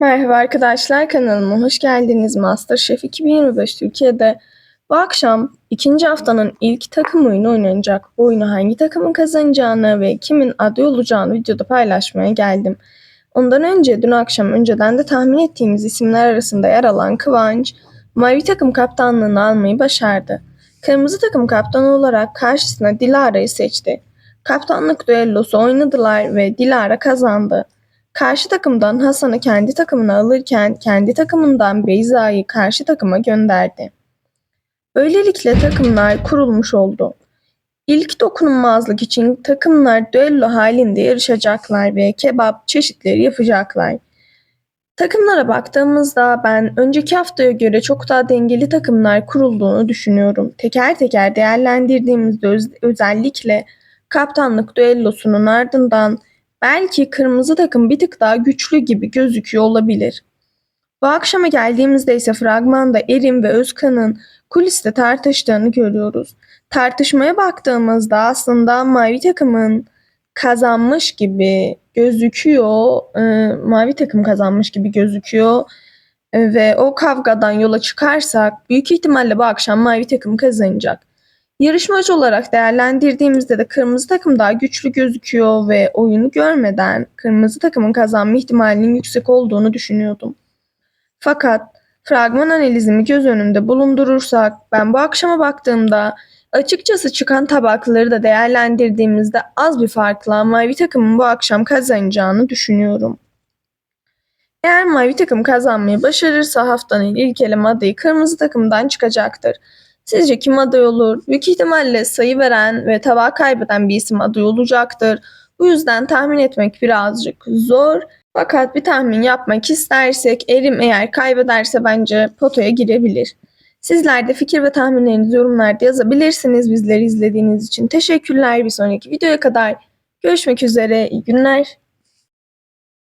Merhaba arkadaşlar kanalıma hoş geldiniz. Masterchef 2025 Türkiye'de bu akşam ikinci haftanın ilk takım oyunu oynanacak. Bu oyunu hangi takımın kazanacağını ve kimin aday olacağını videoda paylaşmaya geldim. Ondan önce dün akşam önceden de tahmin ettiğimiz isimler arasında yer alan Kıvanç, mavi takım kaptanlığını almayı başardı. Kırmızı takım kaptanı olarak karşısına Dilara'yı seçti. Kaptanlık düellosu oynadılar ve Dilara kazandı. Karşı takımdan Hasan'ı kendi takımına alırken kendi takımından Beyza'yı karşı takıma gönderdi. Böylelikle takımlar kurulmuş oldu. İlk dokunulmazlık için takımlar düello halinde yarışacaklar ve kebap çeşitleri yapacaklar. Takımlara baktığımızda ben önceki haftaya göre çok daha dengeli takımlar kurulduğunu düşünüyorum. Teker teker değerlendirdiğimizde öz- özellikle kaptanlık düellosunun ardından belki kırmızı takım bir tık daha güçlü gibi gözüküyor olabilir. Bu akşama geldiğimizde ise fragmanda Erim ve Özkan'ın kuliste tartıştığını görüyoruz. Tartışmaya baktığımızda aslında mavi takımın kazanmış gibi gözüküyor. Ee, mavi takım kazanmış gibi gözüküyor. Ee, ve o kavgadan yola çıkarsak büyük ihtimalle bu akşam mavi takım kazanacak. Yarışmacı olarak değerlendirdiğimizde de kırmızı takım daha güçlü gözüküyor ve oyunu görmeden kırmızı takımın kazanma ihtimalinin yüksek olduğunu düşünüyordum. Fakat fragman analizimi göz önünde bulundurursak ben bu akşama baktığımda açıkçası çıkan tabakları da değerlendirdiğimizde az bir farkla mavi takımın bu akşam kazanacağını düşünüyorum. Eğer mavi takım kazanmayı başarırsa haftanın ilk eleme adayı kırmızı takımdan çıkacaktır. Sizce kim aday olur? Büyük ihtimalle sayı veren ve tabağı kaybeden bir isim aday olacaktır. Bu yüzden tahmin etmek birazcık zor. Fakat bir tahmin yapmak istersek Erim eğer kaybederse bence potoya girebilir. Sizler de fikir ve tahminlerinizi yorumlarda yazabilirsiniz. Bizleri izlediğiniz için teşekkürler. Bir sonraki videoya kadar görüşmek üzere. İyi günler.